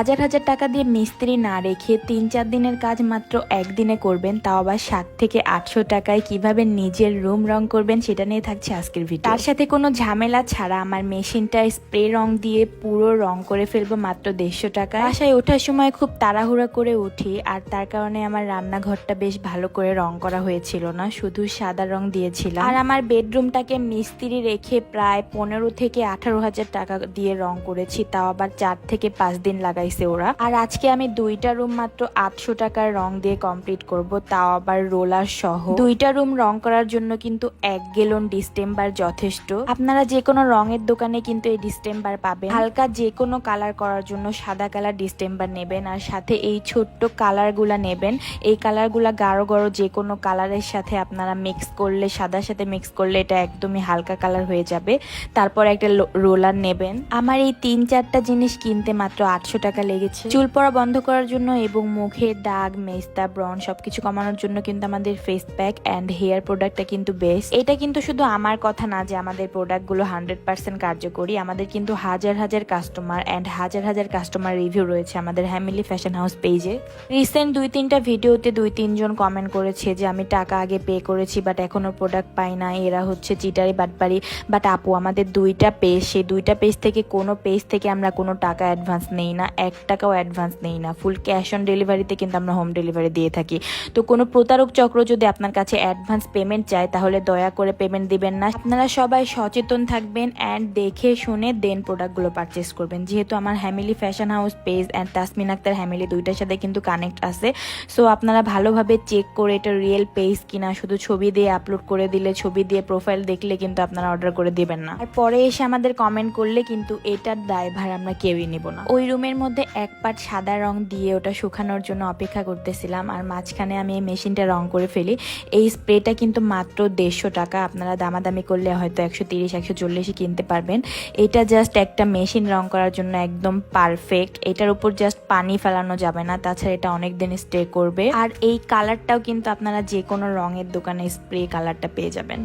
হাজার হাজার টাকা দিয়ে মিস্ত্রি না রেখে তিন চার দিনের কাজ মাত্র একদিনে করবেন, তাও আবার সাত থেকে আটশো টাকায় কীভাবে নিজের রুম রং করবেন সেটা নিয়ে থাকছে আজকের ভিডিও তার সাথে কোনো ঝামেলা ছাড়া আমার মেশিনটা স্প্রে রং দিয়ে পুরো রং করে ফেলব মাত্র দেড়শো টাকা বাসায় ওঠার সময় খুব তাড়াহুড়া করে উঠি, আর তার কারণে আমার রান্নাঘরটা বেশ ভালো করে রং করা হয়েছিল না, শুধু সাদা রং দিয়েছিলাম। আর আমার বেডরুমটাকে মিস্ত্রি রেখে প্রায় পনেরো থেকে আঠারো হাজার টাকা দিয়ে রং করেছি, তাও আবার চার থেকে পাঁচ দিন লাগাইছে ওরা। আর আজকে আমি দুইটা রুম মাত্র আটশো টাকার রং দিয়ে কমপ্লিট করব, তাও আবার রোলার সহ। দুইটা রুম রং করার জন্য কিন্তু এক গেলন ডিস্টেম্বার যথেষ্ট। আপনারা যে কোনো রঙের দোকানে কিন্তু এই ডিস্টেম্বার পাবেন। হালকা যে কোনো কালার করার জন্য সাদা কালার ডিস্টেম্বার নেবেন, আর সাথে এই ছোট্ট কালারগুলা নেবেন। এই কালারগুলা গাঢ় গাঢ় যে কোনো কালারের সাথে আপনারা মিক্স করলে, সাদার সাথে মিক্স করলে এটা একদমই হালকা কালার হয়ে যাবে। তারপর একটা রোলার নেবেন। আমার এই তিন চারটা জিনিস কিনতে মাত্র আটশো টাকা লেগেছে। চুল পড়া বন্ধ করার জন্য এবং মুখের দাগ, মেস্তা ব্রন সবকিছু কমানোর জন্য কিন্তু আমাদের ফেস প্যাক অ্যান্ড হেয়ার প্রোডাক্টটা কিন্তু বেস্ট এটা কিন্তু শুধু আমার কথা না যে আমাদের প্রোডাক্টগুলো হান্ড্রেড পার্সেন্ট কার্যকরী। আমাদের কিন্তু হাজার হাজার কাস্টমার অ্যান্ড হাজার হাজার কাস্টমার রিভিউ রয়েছে আমাদের হ্যামিলি ফ্যাশন হাউস পেজে রিসেন্ট দুই তিনটা ভিডিওতে দুই তিনজন কমেন্ট করেছে যে, আমি টাকা আগে পে করেছি বাট এখনও প্রোডাক্ট পাই না। এরা হচ্ছে চিটারি বাটপারি। বাট আপু, আমাদের দুইটা পেজ সেই দুইটা পেজ থেকে কোনো পেজ থেকে আমরা কোনো টাকা অ্যাডভান্স নেই না। এক টাকাও অ্যাডভান্স নেই না। ফুল ক্যাশ অন ডেলিভারিতে কিন্তু আমরা হোম ডেলিভারি দিয়ে থাকি। তো কোনো প্রতারক চক্র যদি আপনার কাছে অ্যাডভান্স পেমেন্ট চায়, তাহলে দয়া করে পেমেন্ট দিবেন না। আপনারা সবাই সচেতন থাকবেন অ্যান্ড দেখে শুনে দেন প্রোডাক্টগুলো পারচেস করবেন। যেহেতু আমার Hamili fashion house page and Tasmin Akter Hamili দুইটার সাথে কিন্তু কানেক্ট আছে। সো আপনারা ভালোভাবে চেক করে এটা রিয়েল পেজ কিনা, শুধু ছবি দিয়ে আপলোড করে দিলে, ছবি দিয়ে প্রোফাইল দেখলে কিন্তু আপনারা অর্ডার করে দিবেন না। আর পরে এসে আমাদের কমেন্ট করলে কিন্তু এটার দায়ভার আমরা কেউই নিব না। ওই রুমের মধ্যে এক পাট সাদা রং দিয়ে ওটা শুকানোর জন্য অপেক্ষা করতেছিলাম, আর মাঝখানে আমি এই মেশিনটা রং করে ফেলি। এই স্প্রেটা কিন্তু মাত্র দেড়শো টাকা, আপনারা দামাদামি করলে হয়তো একশো তিরিশ, একশো চল্লিশে কিনতে পারবেন। এটা জাস্ট একটা মেশিন রং করার জন্য একদম পারফেক্ট এটার উপর জাস্ট পানি ফেলানো যাবে না, তাছাড়া এটা অনেক দিন স্টে করবে। আর এই কালারটাও কিন্তু আপনারা যে কোনো রঙের দোকানে স্প্রে কালারটা পেয়ে যাবেন।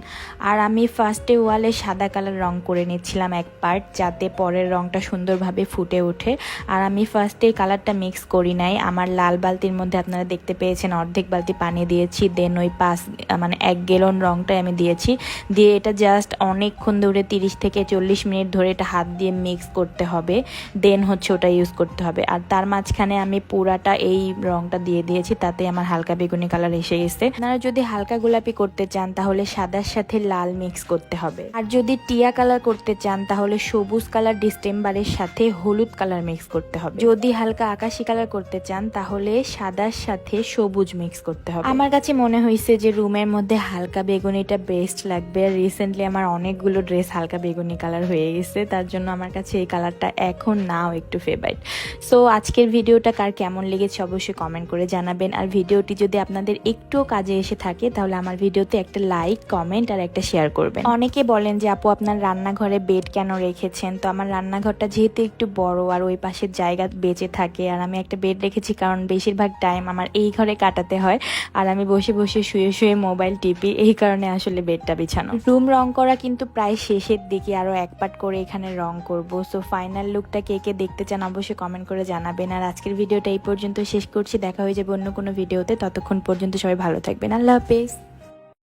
আর আমি ফার্স্টে ওয়ালে সাদা কালার রং করে নিচ্ছিলাম এক পার্ট যাতে পরের রংটা সুন্দরভাবে ফুটে ওঠে। আর আমি ফার্স্টে কালারটা মিক্স করি নাই। আমার লাল বালতির মধ্যে আপনারা দেখতে পেয়েছেন, অর্ধেক বালতি পানি দিয়েছি দেন ওই পাঁচ মানে এক গেলন রংটাই আমি দিয়েছি। দিয়ে এটা জাস্ট অনেকক্ষণ ধরে তিরিশ থেকে চল্লিশ মিনিট ধরে এটা হাত দিয়ে মিক্স করতে হবে দেন হচ্ছে ওটা ইউজ করতে হবে। আর তার মাঝখানে আমি পুরাটা এই রংটা দিয়ে দিয়েছি, তাতে আমার হালকা বেগুনি কালার এসে গেছে। আপনারা যদি হালকা গোলাপি করতে চান, তাহলে সাদার সাথে লাল মিক্স করতে হবে। আর যদি টিয়া কালার করতে চান, তাহলে সবুজ কালার ডিস্টেম্বারের সাথে হলুদ কালার মিক্স করতে হবে। যদি হালকা আকাশি কালার করতে চান, তাহলে সাদার সাথে সবুজ মিক্স করতে হবে। আমার কাছে মনে হয়েছে যে রুমের মধ্যে হালকা বেগুনিটা বেস্ট লাগবে। রিসেন্টলি আমার অনেকগুলো ড্রেস হালকা বেগুনি কালার হয়ে গেছে, তার জন্য আমার কাছে এই কালারটা এখন নাও একটু ফেভারিট সো আজকের ভিডিওটা কার কেমন লেগেছে অবশ্যই কমেন্ট করে জানাবেন। আর ভিডিওটি যদি আপনাদের একটুও কাজে এসে থাকে, তাহলে আমার ভিডিওতে একটা লাইক কমেন্ট আর একটা শেয়ার করবেন। অনেকে বলেন যে, আপু, আপনার রান্নাঘরে বেড কেন রেখেছেন? তো আমার রান্নাঘরটা যেহেতু একটু বড়, আর ওই পাশের জায়গা বেঁচে থাকে আর আমি একটা বেড রেখেছি কারণ বেশিরভাগ টাইম আমার এই ঘরে কাটাতে হয় আর আমি বসে বসে শুয়ে শুয়ে মোবাইল টিপি, এই কারণে আসলে বেডটা বিছানো। রুম রং করা কিন্তু প্রায় শেষের দিকে আরও এক পাট করে এখানে রং করব। সো ফাইনাল লুকটা কে কে দেখতে চান অবশ্যই কমেন্ট করে জানাবেন। আর আজকের ভিডিওটা এই পর্যন্ত শেষ করছি। দেখা হয়ে যাবে অন্য কোনো ভিডিওতে ততক্ষণ পর্যন্ত সবাই ভালো থাকবেন। আল্লাহ হাফেজ।